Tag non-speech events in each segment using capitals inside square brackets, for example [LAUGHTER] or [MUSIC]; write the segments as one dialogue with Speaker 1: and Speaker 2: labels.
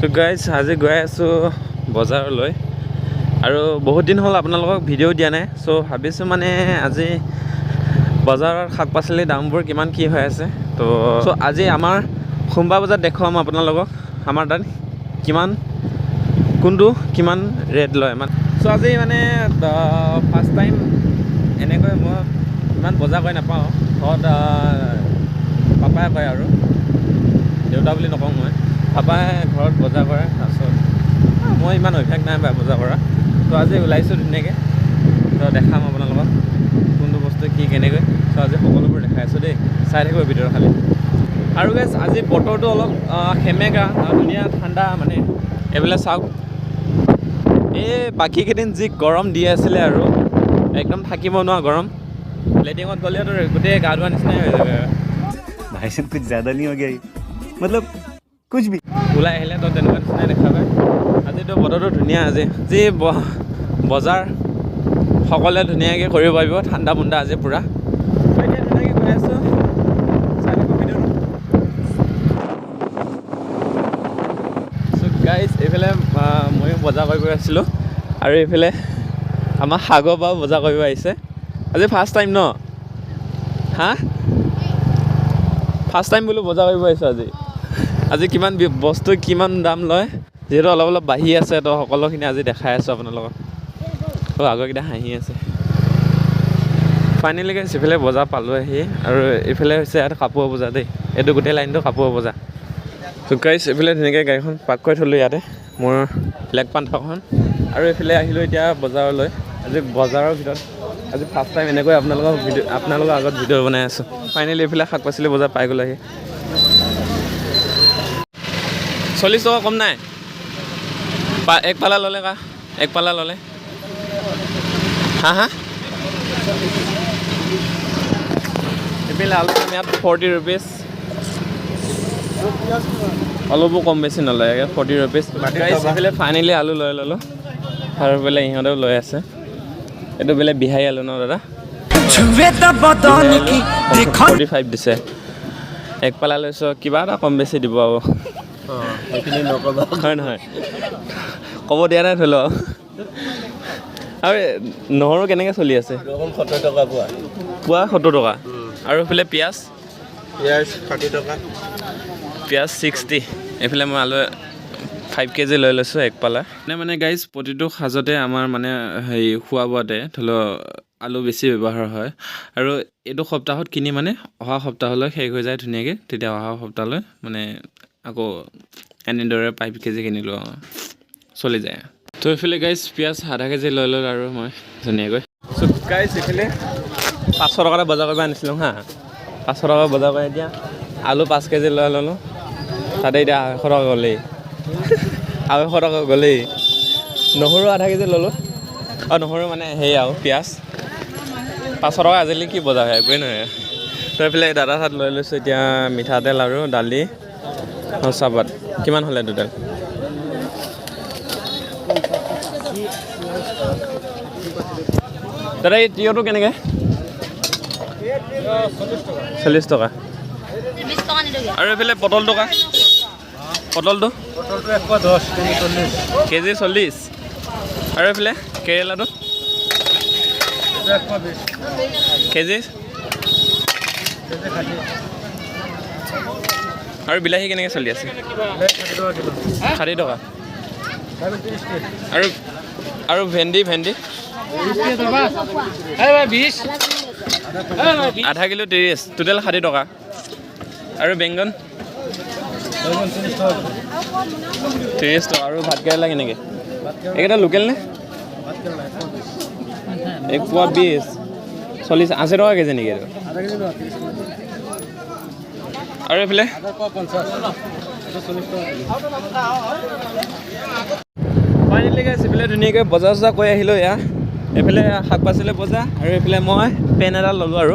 Speaker 1: চ' guys আজি গৈ আছোঁ বজাৰলৈ। আৰু বহুত দিন হ'ল আপোনালোকক ভিডিঅ' দিয়া নাই। চ' ভাবিছোঁ মানে আজি বজাৰৰ শাক পাচলিৰ দামবোৰ কিমান কি হৈ আছে। তো চ' আজি আমাৰ সোমবাৰ বজাত দেখুৱাম আপোনালোকক। আমাৰ তাত কিমান কোনটো কিমান ৰেট লয় মানে। চ' আজি মানে ফাৰ্ষ্ট টাইম এনেকৈ মই ইমান বজাৰ কৰি নাপাওঁ। ঘৰত পাপাই কয় আৰু। দেউতা বুলি নকওঁ মই। পাপাই ঘৰত বজাৰ কৰে তাৰপিছত মই ইমান অভ্যাস নাই বাৰু বজাৰ কৰা। তো আজি ওলাইছোঁ ধুনীয়াকৈ। তো দেখাম আপোনালোকক কোনটো বস্তু কি কেনেকৈ। তো আজি সকলোবোৰ দেখাই আছোঁ দেই। চাই থাকিব ভিতৰত খালি আৰু গেছ আজি বতৰটো অলপ সেমেকা ধুনীয়া ঠাণ্ডা মানে এইবিলাক চাওক। এই বাকীকেইদিন যি গৰম দি আছিলে আৰু একদম থাকিব নোৱাৰা গৰম। লেট্ৰিনত গ'লেতো গোটেই গা ধোৱা নিচিনাই হৈ যাব
Speaker 2: ভাইচোন জ্যাদা নি মতলব কুছ
Speaker 1: বি। আহিলে তো তেনেকুৱা নিচিনাই দেখা পায় আজিতো বতৰটো ধুনীয়া আজি। যি বজাৰ সকলোৱে ধুনীয়াকৈ কৰিব পাৰিব ঠাণ্ডা মুণ্ডা আজি পূৰা। এইফালে ময়ো বজাৰ কৰিব আছিলোঁ আৰু এইফালে আমাৰ সাগৰ পৰাও বজাৰ কৰিব আহিছে। আজি ফাৰ্ষ্ট টাইম ন? হা? ফাৰ্ষ্ট টাইম বোলো বজাৰ কৰিব আহিছোঁ আজি। আজি কিমান বস্তু কিমান দাম লয়? যিহেতু অলপ অলপ বাঢ়ি আছে তো সকলোখিনি আজি দেখাই আছোঁ আপোনালোকক তো আগৰকেইটা হাঁহি আছে। ফাইনেলিকৈ সিফালে বজাৰ পালোঁ আহি আৰু এইফালে হৈছে ইয়াত কাপোৰৰ বজাৰ দেই। এইটো গোটেই লাইনটো কাপোৰৰ বজাৰ। গাইছ এইফালে ধুনীয়াকৈ গাড়ীখন পাৰ্ক কৰি থ'লোঁ ইয়াতে মোৰ ব্লেক পান্থাৰখন আৰু এইফালে আহিলোঁ এতিয়া বজাৰলৈ। আজি বজাৰৰ ভিতৰত আজি ফাৰ্ষ্ট টাইম এনেকৈ আপোনালোকৰ ভিডিঅ' আপোনালোকৰ আগত ভিডিঅ' বনাই আছোঁ। ফাইনেলি এইফালে শাক পাচলি বজাৰ পাই গ'লো আহি চল্লিছ টকা কম নাই। এক পালা ল'লে কা এক পালা ল'লে। হা হা। এইফালে আলু ইয়াত ফৰ্টি ৰুপিজ অলপো কম বেছি নলয় ফৰ্টি ৰুপিজ এইফালে ফাইনেলি আলু লৈ ল'লোঁ। আৰু এইফালে ইহঁতেও লৈ আছে। এইটো বোলে বিহাৰী আলু ন দাদা? ফৰ্টি ফাইভ দিছে। একপালা লৈছোঁ কিবা এটা কম বেছি দিব আৰু। হয় নহয়। ক'ব দিয়া নাই ধৰি লওক আৰু নহৰু কেনেকৈ চলি আছে?
Speaker 3: সত্তৰ টকা পোৱা।
Speaker 1: পুৱা সত্তৰ টকা। আৰু এইফালে পিঁয়াজ?
Speaker 3: পিঁয়াজ ষাঠি টকা।
Speaker 1: পিঁয়াজ ছিক্সটি। এইফালে মই আলু ফাইভ কেজি লৈ লৈছোঁ এক পালা। মানে মানে গাইজ প্ৰতিটো সাজতে আমাৰ মানে হেৰি খোৱা বোৱাতে ধৰি লওক আলু বেছি ব্যৱহাৰ হয়। আৰু এইটো সপ্তাহত কিনি মানে অহা সপ্তাহলৈ শেষ হৈ যায় ধুনীয়াকৈ। তেতিয়া অহা সপ্তাহলৈ মানে আকৌ এনেদৰে ফাইভ কেজি কিনিলোঁ আৰু চলি যায়। তো এইফালে গাইজ পিঁয়াজ আধা কেজি লৈ ল'লোঁ আৰু মই ধুনীয়াকৈ। চ' গাইজ এইফালে পাঁচশ টকাতে বজাৰ কৰিব আনিছিলোঁ হা। পাঁচশ টকা বজাৰ কৰি এতিয়া আলু পাঁচ কেজি লৈ ল'লোঁ। তাতে এতিয়া আঢ়ৈশ টকা গ'লেই। [LAUGHS] আঢ়ৈশ টকা গ'লেই। নহৰু আধা কেজি ল'লোঁ। অঁ নহৰু মানে হেৰি আৰু পিঁয়াজ। পাঁচশ টকা আজিকালি কি বজাৰ হয় একোৱেই নহয়। তো এইফালে দাদা তাত লৈ লৈছোঁ এতিয়া মিঠাতেল আৰু দালি। আৰু চাহপাত কিমান হ'লে টোটেল দাদা এই তিয়ঁহটো কেনেকৈ? চল্লিছ টকা।
Speaker 4: বিশ টকা নিদিওঁগৈ
Speaker 1: আৰু এইফালে পটল টকা পটলটো?
Speaker 3: পটলটো এশ দহ তিনি চল্লিছ
Speaker 1: কেজি চল্লিছ। আৰু এইফালে কেৰেলাটো?
Speaker 3: এইটো এশ বিছ
Speaker 1: কেজি?
Speaker 3: কেজি ষাঠি
Speaker 1: আৰু বিলাহী কেনেকৈ চলি আছে?
Speaker 3: ষাঠি টকা। আৰু
Speaker 1: আৰু ভেন্দি ভেন্দি? আধা কিলো ত্ৰিছ টোটেল ষাঠি টকা। আৰু বেংগন?
Speaker 3: ত্ৰিছ টকা,
Speaker 1: আৰু ভাত কেৰেলা কেনেকৈ? এইকেইটা লোকেল নে? এক পোৱা বিছ, চল্লিছ, আশী টকা কেজি নেকি আৰু এইফালে? গাইছ এইফালে ধুনীয়াকৈ বজাৰ চজাৰ কৰি আহিলোঁ এয়া। এইফালে শাক পাচলি বজাৰ আৰু এইফালে মই পেন এটা ল'লোঁ আৰু।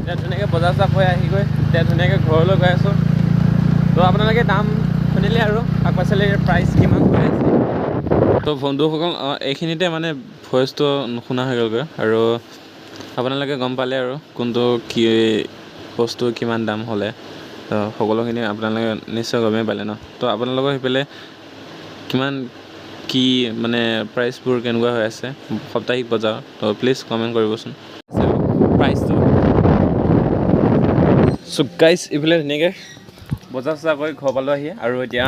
Speaker 1: এতিয়া ধুনীয়াকৈ বজাৰ চজাৰ কৰি আহি গৈ এতিয়া ধুনীয়াকৈ ঘৰলৈ গৈ আছোঁ। তো আপোনালোকে দাম শুনিলে আৰু শাক পাচলিৰ প্ৰাইচ কিমান হৈ আছে। তো বন্ধুসকল এইখিনিতে মানে ভইচটো নুশুনা হৈ গ'লগৈ। আৰু আপোনালোকে গম পালে আৰু কোনটো কি বস্তু কিমান দাম হ'লে। তো সকলোখিনি আপোনালোকে নিশ্চয় গমেই পালে ন? তো আপোনালোকৰ সেইফালে কিমান কি মানে প্ৰাইচবোৰ কেনেকুৱা হৈ আছে সাপ্তাহিক বজাৰ তো প্লিজ কমেণ্ট কৰিবচোন। প্ৰাইচটো চ' গাইজ এইফালে ধুনীয়াকৈ বজাৰ চজাৰ কৰি ঘৰ পালোঁ আহি আৰু এতিয়া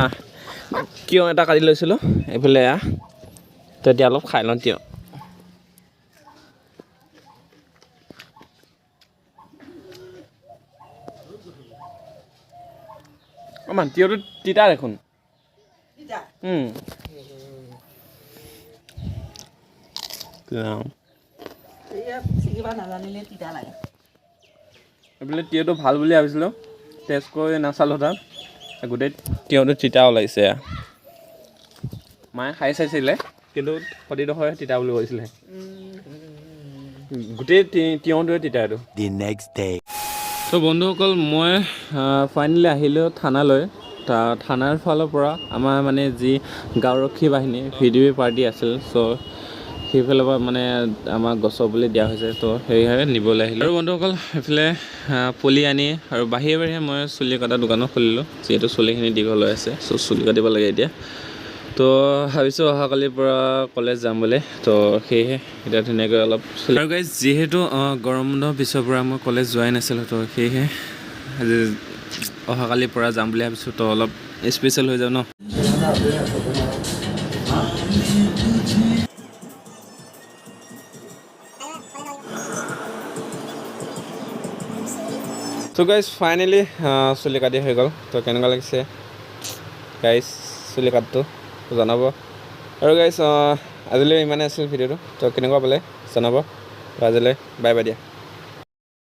Speaker 1: তিয়ঁহ এটা কাটি লৈছিলোঁ এইফালে এয়া। তো এতিয়া অলপ খাই লওঁ তিয়ঁহ। তিয়ঁহটো তিতা দেখোন। এইফালে তিয়ঁহটো ভাল বুলি ভাবিছিলোঁ। টেষ্ট কৰি নাচালোঁ তাত। গোটেই তিয়ঁহটো তিতা ওলাইছে। মায়ে খাই চাইছিলে কিন্তু প্ৰতিডোখৰে তিতা বুলি কৈছিলে। গোটেই তিয়ঁহটোৱে তিতা এইটো. ত' বন্ধুসকল মই ফাইনেলি আহিলোঁ থানালৈ। থানাৰ ফালৰ পৰা আমাৰ মানে যি গাঁওৰক্ষী বাহিনী ভি ডি বি পাৰ্টি আছিল চ' সেইফালৰ পৰা মানে আমাক গছবলৈ দিয়া হৈছে ত' সেয়েহে নিবলৈ আহিলোঁ। আৰু বন্ধুসকল এইফালে আহ, পুলি আনি আৰু বাহিৰে বাহিৰে মই চুলি কটা দোকানো খুলিলোঁ যিহেতু চুলিখিনি দীঘল হৈ আছে চ' চুলি কাটিব লাগে এতিয়া। তো ভাবিছোঁ অহাকালিৰ পৰা কলেজ যাম বুলি। তো সেয়েহে এতিয়া ধুনীয়াকৈ অলপ আৰু গাইজ যিহেতু গৰম বন্ধৰ পিছৰ পৰা মই কলেজ যোৱাই নাছিলোঁ তো সেয়েহে আজি অহাকালিৰ পৰা যাম বুলি ভাবিছোঁ তো অলপ স্পেচিয়েল হৈ যাওঁ ন। তো গাইজ ফাইনেলি চুলি কাটি হৈ গ'ল। তো কেনেকুৱা লাগিছে? গাইজ চুলি কাটটো? জনাব আৰু গাইজ আজিলৈ ইমানে আছিল ভিডিঅ'টো তো কেনেকুৱা পালে জনাব তো আজিলৈ বাই বাই দিয়া